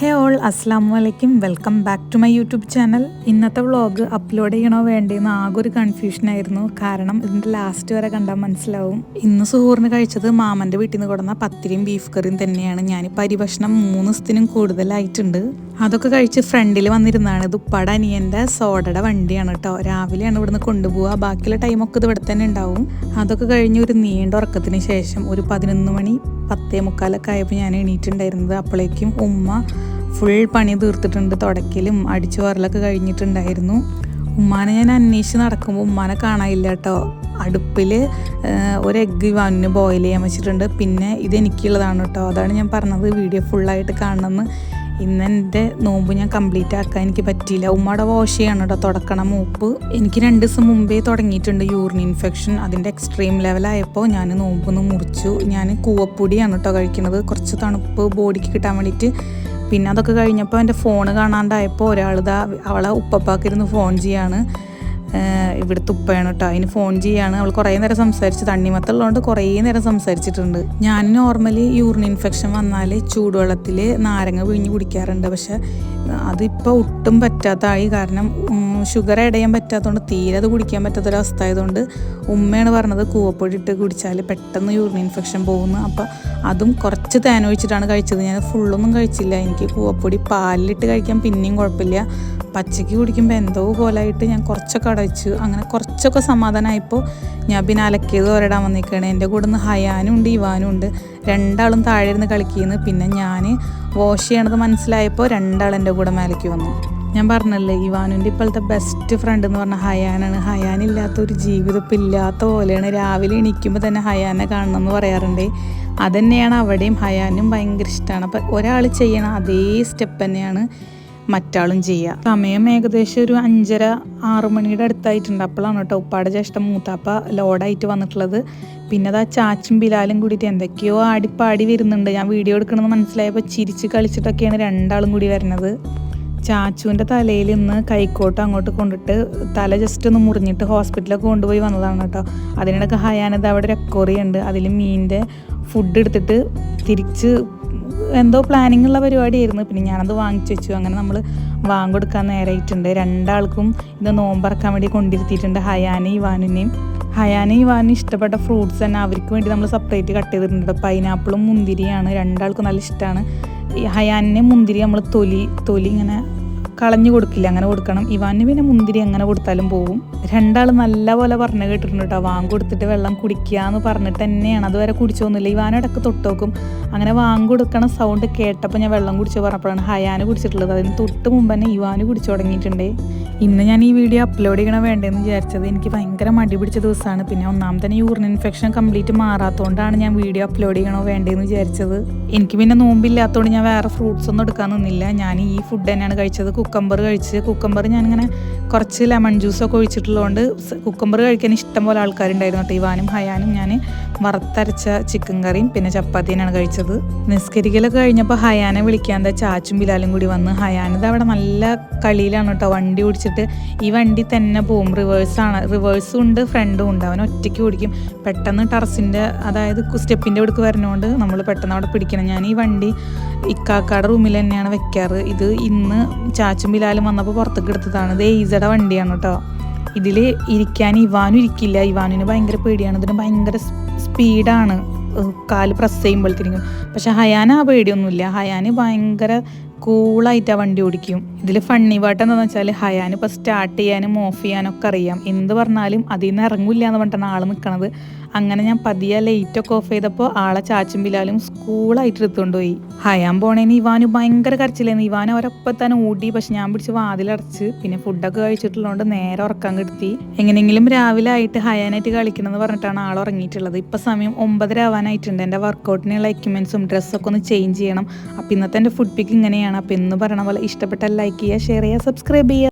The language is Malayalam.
ഹേ ഓൾ അസ്സാം വലൈക്കും welcome back to my YouTube channel. ഇന്നത്തെ വ്ളോഗ് അപ്ലോഡ് ചെയ്യണോ വേണ്ടെന്ന് ആകെ ഒരു കൺഫ്യൂഷനായിരുന്നു കാരണം ഇതിന്റെ ലാസ്റ്റ് വരെ കണ്ടാൽ മനസ്സിലാവും. ഇന്ന് സുഹൂറിന് കഴിച്ചത് മാമന്റെ വീട്ടിൽ നിന്ന് കൊടുന്ന പത്തിരിയും ബീഫ് കറിയും തന്നെയാണ്. ഞാൻ പരിഭക്ഷണം മൂന്ന് ദിവസത്തിനും കൂടുതലായിട്ടുണ്ട്. അതൊക്കെ കഴിച്ച് ഫ്രണ്ടിൽ വന്നിരുന്നാണ് ദുപ്പാട അനിയന്റെ സോഡയുടെ വണ്ടിയാണ് കേട്ടോ രാവിലെയാണ് ഇവിടുന്ന് കൊണ്ടുപോവുക ബാക്കിയുള്ള ടൈമൊക്കെ ഇത് ഇവിടെ തന്നെ ഉണ്ടാവും. അതൊക്കെ കഴിഞ്ഞ് ഒരു നീണ്ട ഉറക്കത്തിന് ശേഷം ഒരു പതിനൊന്ന് മണി പത്തേ മുക്കാലൊക്കെ ആയപ്പോൾ ഞാൻ എണീറ്റുണ്ടായിരുന്നത് അപ്പോഴേക്കും ഉമ്മ ഫുൾ പണി തീർത്തിട്ടുണ്ട്. തുടക്കിലും അടിച്ചു വരലൊക്കെ കഴിഞ്ഞിട്ടുണ്ടായിരുന്നു. ഉമ്മാനെ ഞാൻ അന്വേഷിച്ച് നടക്കുമ്പോൾ ഉമ്മാനെ കാണാനില്ല കേട്ടോ അടുപ്പിൽ ഒരു എഗ്ഗ് വന്ന് ബോയിൽ ചെയ്യാൻ വെച്ചിട്ടുണ്ട്. പിന്നെ ഇത് എനിക്കുള്ളതാണ് കേട്ടോ അതാണ് ഞാൻ പറഞ്ഞത്. വീഡിയോ ഫുള്ളായിട്ട് കാണണമെന്ന് ഇന്ന് എന്റെ നോമ്പ് ഞാൻ കംപ്ലീറ്റ് ആക്കാൻ എനിക്ക് പറ്റിയില്ല. ഉമ്മയുടെ വാഷ് ചെയ്യണം കേട്ടോ തുടക്കണം മൂപ്പ്. എനിക്ക് രണ്ട് ദിവസം മുമ്പേ തുടങ്ങിയിട്ടുണ്ട് യൂറിൻ ഇൻഫെക്ഷൻ. അതിന്റെ എക്സ്ട്രീം ലെവലായപ്പോൾ ഞാൻ നോമ്പൊന്ന് മുറിച്ചു. ഞാൻ കൂവപ്പൊടിയാണ് കേട്ടോ കഴിക്കുന്നത്. കുറച്ച് തണുപ്പ് ബോഡിക്ക് കിട്ടാൻ വേണ്ടിയിട്ട്. പിന്നെ അതൊക്കെ കഴിഞ്ഞപ്പോൾ എന്റെ ഫോണ് കാണാണ്ടായപ്പോൾ ഒരാളിതാ അവളെ ഉപ്പപ്പാക്കിരുന്ന് ഫോൺ ചെയ്യാണ്. ഇവിടുത്തെ ഉപ്പയാണ് കേട്ടോ. അതിന് ഫോൺ ചെയ്യാണ്. അവൾ കുറേ നേരം സംസാരിച്ച് തണ്ണിമത്തുള്ളതുകൊണ്ട് കുറേ നേരം സംസാരിച്ചിട്ടുണ്ട്. ഞാൻ നോർമലി യൂറിൻ ഇൻഫെക്ഷൻ വന്നാൽ ചൂടുവെള്ളത്തിൽ നാരങ്ങ പിഴിഞ്ഞ് കുടിക്കാറുണ്ട്. പക്ഷെ അതിപ്പോൾ ഒട്ടും പറ്റാത്തായി കാരണം ഷുഗർ ഇടയാൻ പറ്റാത്തതുകൊണ്ട് തീരെ അത് കുടിക്കാൻ പറ്റാത്തൊരവസ്ഥ ആയതുകൊണ്ട് ഉമ്മയാണ് പറഞ്ഞത് കൂവപ്പൊടി ഇട്ട് കുടിച്ചാൽ പെട്ടെന്ന് യൂറിൻ ഇൻഫെക്ഷൻ പോകുന്നു. അപ്പോൾ അതും കുറച്ച് തേനൊഴിച്ചിട്ടാണ് കഴിച്ചത്. ഞാൻ ഫുള്ളൊന്നും കഴിച്ചില്ല. എനിക്ക് കൂവപ്പൊടി പാലിലിട്ട് കഴിക്കാൻ പിന്നെയും കുഴപ്പമില്ല. പച്ചയ്ക്ക് കുടിക്കുമ്പോൾ എന്തോ പോലായിട്ട് ഞാൻ കുറച്ചൊക്കെ അടച്ചു. അങ്ങനെ കുറച്ചൊക്കെ സമാധാനമായപ്പോൾ ഞാൻ പിന്നെ അലക്കിയത് ഒരിടാൻ വന്നിരിക്കുകയാണ് എന്റെ കൂടെ നിന്ന് ഹയാനും ഉണ്ട് ഇവാനും ഉണ്ട് രണ്ടാളും താഴെ ഇരുന്ന് കളിക്കുന്നു. പിന്നെ ഞാൻ വാഷ് ചെയ്യണത് മനസ്സിലായപ്പോൾ രണ്ടാൾ എന്റെ കൂടെ മേലേക്ക് വന്നു. ഞാൻ പറഞ്ഞല്ലേ ഇവാനുന്റെ ഇപ്പോഴത്തെ ബെസ്റ്റ് ഫ്രണ്ട് എന്ന് പറഞ്ഞാൽ ഹയാനാണ്. ഹയാനില്ലാത്ത ഒരു ജീവിതം ഇപ്പം ഇല്ലാത്ത പോലെയാണ്. രാവിലെ എണീക്കുമ്പോൾ തന്നെ ഹയാനെ കാണണം എന്ന് പറയാറുണ്ട്. അതന്നെയാണ് അവിടെയും ഹയാനും ഭയങ്കര ഇഷ്ടമാണ് അപ്പം ഒരാൾ ചെയ്യണ അതേ സ്റ്റെപ്പ് തന്നെയാണ് മറ്റാളും ചെയ്യുക സമയം ഏകദേശം ഒരു അഞ്ചര ആറ് മണിയുടെ അടുത്തായിട്ടുണ്ട്. അപ്പോഴാണ് കേട്ടോ ഉപ്പാടെ ജ്യേഷ്ഠം മൂത്താപ്പ ലോഡായിട്ട് വന്നിട്ടുള്ളത്. പിന്നെ അത് ആ ചാച്ചും ബിലാലും കൂടിയിട്ട് എന്തൊക്കെയോ ആടിപ്പാടി വരുന്നുണ്ട്. ഞാൻ വീഡിയോ എടുക്കണമെന്ന് മനസ്സിലായപ്പോൾ ചിരിച്ച് കളിച്ചിട്ടൊക്കെയാണ് രണ്ടാളും കൂടി വരുന്നത്. ചാച്ചുവിന്റെ തലയിൽ ഇന്ന് കൈക്കോട്ട് അങ്ങോട്ട് കൊണ്ടിട്ട് തല ജസ്റ്റ് ഒന്ന് മുറിഞ്ഞിട്ട് ഹോസ്പിറ്റലൊക്കെ കൊണ്ടുപോയി വന്നതാണ് കേട്ടോ. അതിനിടയ്ക്ക് ഹയാനത് അവിടെ റെക്കോറി ഉണ്ട്. അതിൽ മീനിന്റെ ഫുഡ് എടുത്തിട്ട് തിരിച്ച് എന്തോ പ്ലാനിങ് ഉള്ള പരിപാടിയായിരുന്നു. പിന്നെ ഞാനത് വാങ്ങിച്ചു വെച്ചു. അങ്ങനെ നമ്മൾ വാങ്ങിക്കൊടുക്കാൻ നേരായിട്ടുണ്ട്. രണ്ടാൾക്കും ഇത് നോമ്പറക്കാൻ വേണ്ടി കൊണ്ടിരുത്തിയിട്ടുണ്ട് ഹയാനെ ഇവാനിനെയും. ഹയാനെ ഇവാനും ഇഷ്ടപ്പെട്ട ഫ്രൂട്ട്സ് തന്നെ അവർക്ക് വേണ്ടി നമ്മൾ സെപ്പറേറ്റ് കട്ട് ചെയ്തിട്ടുണ്ട് പൈനാപ്പിളും മുന്തിരിയാണ്. രണ്ടാൾക്കും നല്ല ഇഷ്ടമാണ് ഹയാനിനെ മുന്തിരി നമ്മൾ തൊലി തൊലി ഇങ്ങനെ കളഞ്ഞു കൊടുക്കില്ല. അങ്ങനെ കൊടുക്കണം. ഇവാന് പിന്നെ മുന്തിരി അങ്ങനെ കൊടുത്താലും പോകും രണ്ടാൾ നല്ല പോലെ പറഞ്ഞു കേട്ടിട്ടുണ്ട് കേട്ടോ വാങ് കൊടുത്തിട്ട് വെള്ളം കുടിക്കുക എന്ന് പറഞ്ഞിട്ട് തന്നെയാണ്. അതുവരെ കുടിച്ചൊന്നുമില്ല ഇവാൻ ഇടയ്ക്ക് തൊട്ടോക്കും അങ്ങനെ വാങ്ങ് കൊടുക്കണ സൗണ്ട് കേട്ടപ്പോൾ ഞാൻ വെള്ളം കുടിച്ചു പറഞ്ഞപ്പോഴാണ് ഹയാന് കുടിച്ചിട്ടുള്ളത്. അതിന് തൊട്ട് മുമ്പ് തന്നെ ഇവാന് കുടിച്ചു തുടങ്ങിയിട്ടുണ്ട്. ഇന്ന് ഞാൻ ഈ വീഡിയോ അപ്ലോഡ് ചെയ്യണം വേണ്ടതെന്ന് വിചാരിച്ചത് എനിക്ക് ഭയങ്കര മടി പിടിച്ച ദിവസമാണ്. പിന്നെ ഒന്നാമത്തെ യൂറിൻ ഇൻഫെക്ഷൻ കംപ്ലീറ്റ് മാറാത്തതുകൊണ്ടാണ് ഞാൻ വീഡിയോ അപ്ലോഡ് ചെയ്യണോ വേണ്ടതെന്ന് വിചാരിച്ചത്. എനിക്ക് പിന്നെ നോമ്പില്ലാത്തതുകൊണ്ട് ഞാൻ വേറെ ഫ്രൂട്ട്സ് ഒന്നും എടുക്കാൻ നിന്നില്ല. ഞാൻ ഈ ഫുഡ് തന്നെയാണ് കഴിച്ചത്. കുക്കമ്പർ കഴിച്ച് കുക്കമ്പർ ഞാനിങ്ങനെ കുറച്ച് ലെമൺ ജ്യൂസൊക്കെ ഒഴിച്ചിട്ടുള്ളതുകൊണ്ട് കുക്കമ്പർ കഴിക്കാൻ ഇഷ്ടം പോലെ ആൾക്കാരുണ്ടായിരുന്നു കേട്ടോ. ഇവാനും ഹയാനും ഞാൻ വറുത്തരച്ച ചിക്കൻ കറിയും പിന്നെ ചപ്പാത്തിനാണ് കഴിച്ചത്. നിസ്കരിക്കലൊക്കെ കഴിഞ്ഞപ്പോൾ ഹയാനെ വിളിക്കാൻ എന്താ ചാച്ചും ബിലാലും കൂടി വന്ന്. ഹയാനത് അവിടെ നല്ല കളിയിലാണ് കേട്ടോ. വണ്ടി ഓടിച്ചിട്ട് ഈ വണ്ടി തന്നെ പോവും. റിവേഴ്സാണ് റിവേഴ്സും ഉണ്ട് ഫ്രണ്ടും ഉണ്ട്. അവൻ ഒറ്റയ്ക്ക് ഓടിക്കും. പെട്ടെന്ന് ടെറസിന്റെ അതായത് സ്റ്റെപ്പിന്റെ അടുക്ക് വരുന്നതുകൊണ്ട് നമ്മൾ പെട്ടെന്ന് അവിടെ പിടിക്കണം. ഞാൻ ഈ വണ്ടി ഇക്കാക്കാടെ റൂമിൽ തന്നെയാണ് വെക്കാറ്. ഇത് ഇന്ന് ചാച്ചും ബിലാലും വന്നപ്പോൾ പുറത്തേക്ക് എടുത്തതാണ്. ഇത് എയ്സയുടെ വണ്ടിയാണ് കേട്ടോ ഇതിൽ ഇരിക്കാൻ ഇവാനും ഇരിക്കില്ല. ഇവാനിന് ഭയങ്കര പേടിയാണ്. ഇതിന് ഭയങ്കര സ്പീഡാണ്. കാൽ പ്രസ് ചെയ്യുമ്പോഴത്തേക്കും. പക്ഷെ ഹയാന ആ പേടിയൊന്നുമില്ല. ഹയാന് ഭയങ്കര കൂളായിട്ട് ആ വണ്ടി ഓടിക്കും. ഇതിൽ ഫണ്ണി പാട്ട് എന്താണെന്ന് വെച്ചാൽ ഹയാൻ ഇപ്പോൾ സ്റ്റാർട്ട് ചെയ്യാനും ഓഫ് ചെയ്യാനും ഒക്കെ അറിയാം. എന്ത് പറഞ്ഞാലും അതിൽ നിന്ന് ഇറങ്ങില്ല എന്ന് പറഞ്ഞിട്ടാണ് ആൾ നിൽക്കണത് അങ്ങനെ ഞാൻ പതിയെ ലൈറ്റൊക്കെ ഓഫ് ചെയ്തപ്പോൾ ആളെ ചാച്ചും ബിലാലും സ്കൂളായിട്ട് എടുത്തുകൊണ്ട് പോയി. ഹയാൻ പോണേന് ഇവാന് ഭയങ്കര കരച്ചില്ലായിരുന്നു ഇവാൻ അവരൊപ്പം തന്നെ ഓടി പക്ഷെ ഞാൻ പിടിച്ച് വാതിലടച്ച് പിന്നെ ഫുഡൊക്കെ കഴിച്ചിട്ടുള്ളതുകൊണ്ട് നേരെ ഉറക്കാൻ കിടത്തി. എങ്ങനെയെങ്കിലും രാവിലെ ആയിട്ട് ഹയാനായിട്ട് കളിക്കണമെന്ന് പറഞ്ഞിട്ടാണ് ആൾ ഉറങ്ങിയിട്ടുള്ളത്. ഇപ്പം സമയം ഒമ്പതര ആവാനായിട്ടുണ്ട്. എന്റെ വർക്കൗട്ടിനുള്ള എക്യുപ്മെൻസും ഡ്രസ്സൊക്കെ ഒന്ന് ചേഞ്ച് ചെയ്യണം. അപ്പം ഇന്നത്തെ എന്റെ ഫുഡ് പിക്ക് ഇങ്ങനെയാണ്. അപ്പം എന്ന് പറയണ പോലെ ഇഷ്ടപ്പെട്ട ലൈക്ക് ചെയ്യുക ഷെയർ ചെയ്യുക സബ്സ്ക്രൈബ് ചെയ്യുക.